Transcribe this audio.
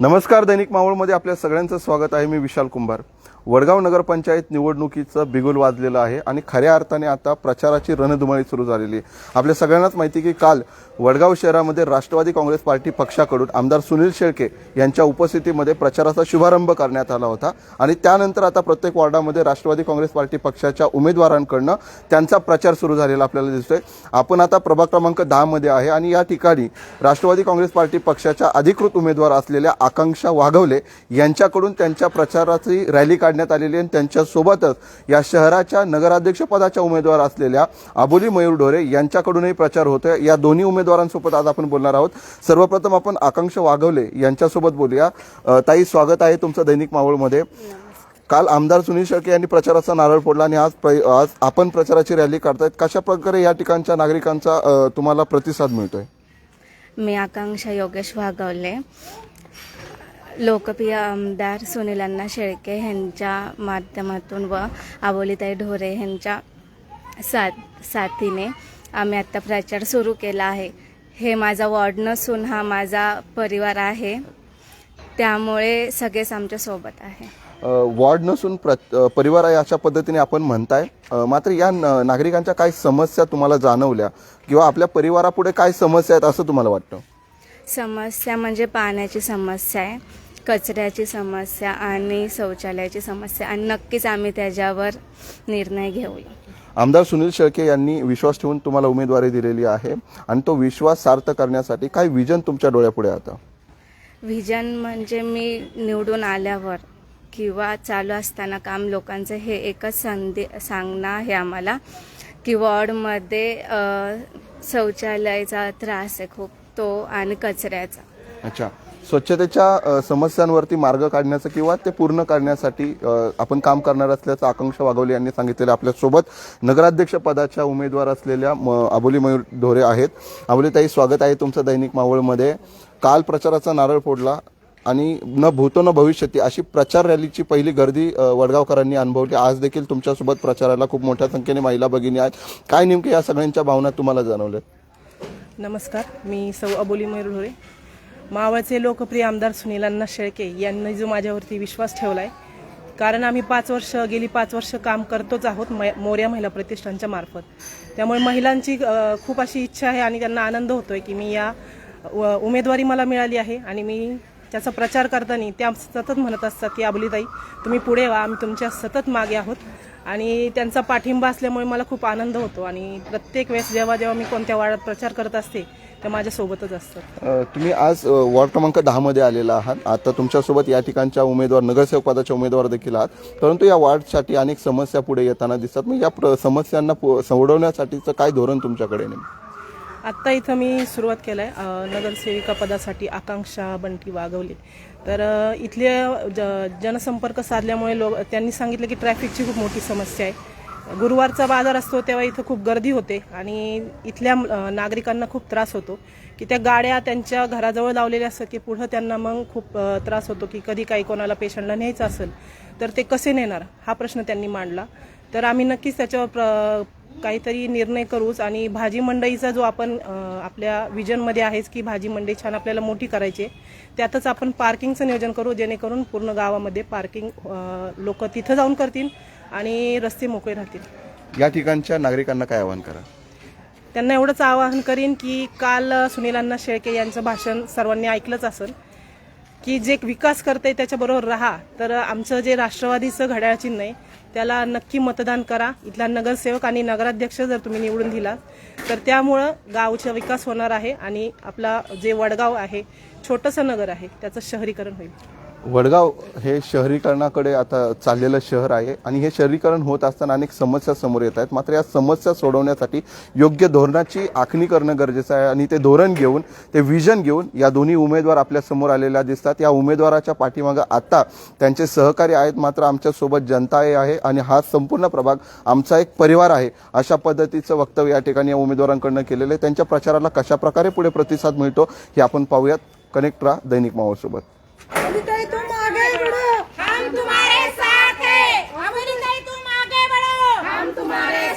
नमस्कार दैनिक मावळमध्ये आपल्या सगळ्यांचं स्वागत आहे. मी विशाल कुंभार. वडगाव नगरपंचायत निवडणुकीचं बिगुल वाजलेलं आहे आणि खऱ्या अर्थाने आता प्रचाराची रणधुमाळी सुरू झालेली आहे. आपल्या सगळ्यांनाच माहिती आहे की काल वडगाव शहरामध्ये राष्ट्रवादी काँग्रेस पार्टी पक्षाकडून आमदार सुनील शेळके यांच्या उपस्थितीमध्ये प्रचाराचा शुभारंभ करण्यात आला होता आणि त्यानंतर आता प्रत्येक वॉर्डामध्ये राष्ट्रवादी काँग्रेस पार्टी पक्षाच्या उमेदवारांकडनं त्यांचा प्रचार सुरू झालेला आपल्याला दिसतोय. आपण आता प्रभाग क्रमांक दहामध्ये आहे आणि या ठिकाणी राष्ट्रवादी काँग्रेस पार्टी पक्षाच्या अधिकृत उमेदवार असलेल्या आकांक्षा वाघवले यांच्याकडून त्यांच्या प्रचाराची रॅली काढण्यात आलेली आणि त्यांच्यासोबतच या शहराच्या नगराध्यक्षपदाच्या उमेदवार असलेल्या आबोली मयूर ढोरे यांच्याकडूनही प्रचार होतोय. या दोन्ही उमेदवारांसोबत आज आपण बोलणार आहोत. सर्वप्रथम आपण आकांक्षा वाघवले यांच्यासोबत बोलूया. ताई स्वागत आहे तुमचं दैनिक मावळमध्ये काल आमदार सुनील शेळके यांनी प्रचाराचा नारळ फोडला आणि आज आज आपण प्रचाराची रॅली काढतायत. कशा प्रकारे या ठिकाणच्या नागरिकांचा तुम्हाला प्रतिसाद मिळतोय? मी आकांक्षा योगेश वागवले लोकप्रिय आमदार सुनील अण्णा शेळके यांच्या माध्यमातून व आबोलीताई ढोरे यांच्या साथ साथीने आम्ही आत्ता प्रचार सुरू केला आहे. हे माझा वॉर्ड नसून हा माझा परिवार आहे. त्यामुळे सगळेच आमच्यासोबत आहे. वॉर्ड नसून प्र परिवार आहे अशा पद्धतीने आपण म्हणताय. मात्र या नागरिकांच्या काय समस्या तुम्हाला जाणवल्या किंवा आपल्या परिवारापुढे काय समस्या आहेत असं तुम्हाला वाटतं? समस्या म्हणजे पाण्याची समस्या आहे. कचऱ्याची समस्या आणि शौचालयाची समस्या आणि नक्कीच आम्ही त्याच्यावर निर्णय घेऊया आमदार सुनील शेळके यांनी विश्वास ठेवून तुम्हाला उमेदवारी दिलेली आहे आणि तो विश्वास सार्थ करण्यासाठी काय विजन तुमच्या डोळ्यापुढे आता? व्हिजन म्हणजे मी निवडून आल्यावर किंवा चालू असताना काम लोकांचं हे एकच संधी सांगणं आहे आम्हाला की वॉर्डमध्ये शौचालयाचा त्रास आहे खूप तो आणि कचऱ्याचा. अच्छा. स्वच्छतेच्या समस्यांवरती मार्ग काढण्याचं किंवा ते पूर्ण करण्यासाठी आपण काम करणार असल्याचं आकांक्षा वाघवले यांनी सांगितलेलं आपल्यासोबत नगराध्यक्ष पदाच्या उमेदवार असलेल्या म- अबोली मयूर ढोरे आहेत. अबोलीताई स्वागत आहे तुमचं दैनिक मावळमध्ये. काल प्रचाराचा नारळ फोडला आणि न भूतो न भविष्यती अशी प्रचार रॅलीची पहिली गर्दी वडगावकरांनी अनुभवली. आज देखील तुमच्यासोबत प्रचाराला खूप मोठ्या संख्येने महिला भगिनी आहेत. काय नेमके या सगळ्यांच्या भावना तुम्हाला जाणवल्या नमस्कार. मी सौ अबोली मयूर ढोरे. मावळचे लोकप्रिय आमदार सुनीलांना शेळके यांनी जो माझ्यावरती विश्वास ठेवला आहे कारण आम्ही पाच वर्ष गेली पाच वर्ष काम करतोच आहोत मै मोर्या महिला प्रतिष्ठानच्या मार्फत. त्यामुळे महिलांची खूप अशी इच्छा आहे आणि त्यांना आनंद होतोय की मी या व- उमेदवारी मला मिळाली आहे आणि मी त्याचा प्रचार करताना त्या सतत म्हणत असतात की अबोलीताई तुम्ही पुढे व्हा आम्ही तुमच्या सतत मागे आहोत. आणि त्यांचा पाठिंबा असल्यामुळे मला खूप आनंद होतो आणि प्रत्येक वेळेस जेव्हा जेव्हा मी कोणत्या वाड्यात प्रचार करत असते ते माझ्यासोबतच असतात. अ, तुम्ही आज अ, वॉर्ड क्रमांक दहा मध्ये आलेला आहात. आता तुमच्यासोबत या ठिकाणच्या उमेदवार नगरसेवक पदाचे उमेदवार देखील आहात. परंतु या वॉर्डसाठी अनेक समस्या पुढे येताना दिसतात. मग या प्र- समस्यांना पु- सोडवण्यासाठीचं काय धोरण तुमच्याकडे नेमकं? आत्ता इथं मी सुरुवात केलं आहे नगरसेविका पदासाठी आकांक्षा बंटी वागवले तर अ, इथले ज जनसंपर्क साधल्यामुळे लोक त्यांनी सांगितलं की ट्रॅफिकची खूप मोठी समस्या आहे. गुरुवारचा बाजार असतो तेव्हा इथं खूप गर्दी होते आणि इथल्या नागरिकांना खूप त्रास होतो की त्या गाड्या त्यांच्या घराजवळ लावलेल्या असतात की पुढं त्यांना मग खूप त्रास होतो की कधी काही कोणाला पेशंटला न्यायचं असेल तर ते कसे नेणार हा प्रश्न त्यांनी मांडला तर आम्ही नक्कीच त्याच्यावर प्र काहीतरी निर्णय करूच आणि भाजी मंडईचा जो आपण आपल्या विजनमध्ये आहेच की भाजी मंडई छान आपल्याला मोठी करायची आहे. त्यातच आपण पार्किंगचं नियोजन करू जेणेकरून पूर्ण गावामध्ये पार्किंग लोक तिथं जाऊन करतील आणि रस्ते मोकळे राहतील. या ठिकाणच्या नागरिकांना काय आवाहन करा? त्यांना एवढंच आवाहन करीन की काल सुनीलांना शेळके यांचं भाषण सर्वांनी ऐकलंच असेल. की जे विकास करते त्याच्याबरोबर राहा. तर आमचं जे राष्ट्रवादीचं घड्याळ चिन्ह आहे त्याला नक्की मतदान करा. इथला नगरसेवक आणि नगराध्यक्ष जर तुम्ही निवडून दिला तर त्यामुळं गावचा विकास होणार आहे आणि आपला जे वडगाव आहे छोटंसं नगर आहे त्याचं शहरीकरण होईल. वडगाव हे शहरीकरणाकडे आता चाललेलं शहर आहे आणि हे शहरीकरण होत असताना अनेक समस्या समोर येत आहेत. मात्र या समस्या सोडवण्यासाठी योग्य धोरणाची आखणी करणं गरजेचं आहे आणि ते धोरण घेऊन ते विजन घेऊन या दोन्ही उमेदवार आपल्यासमोर आलेल्या दिसतात. या उमेदवाराच्या पाठीमागं आता त्यांचे सहकारी आहेत. मात्र आमच्यासोबत जनताही जनता आहे आणि हा संपूर्ण प्रभाग आमचा एक परिवार आहे अशा पद्धतीचं वक्तव्य या ठिकाणी या उमेदवारांकडनं केलेलं आहे. त्यांच्या प्रचाराला कशा प्रकारे पुढे प्रतिसाद मिळतो हे आपण पाहूयात. कनेक्ट राहा दैनिक मावळसोबत তোমারে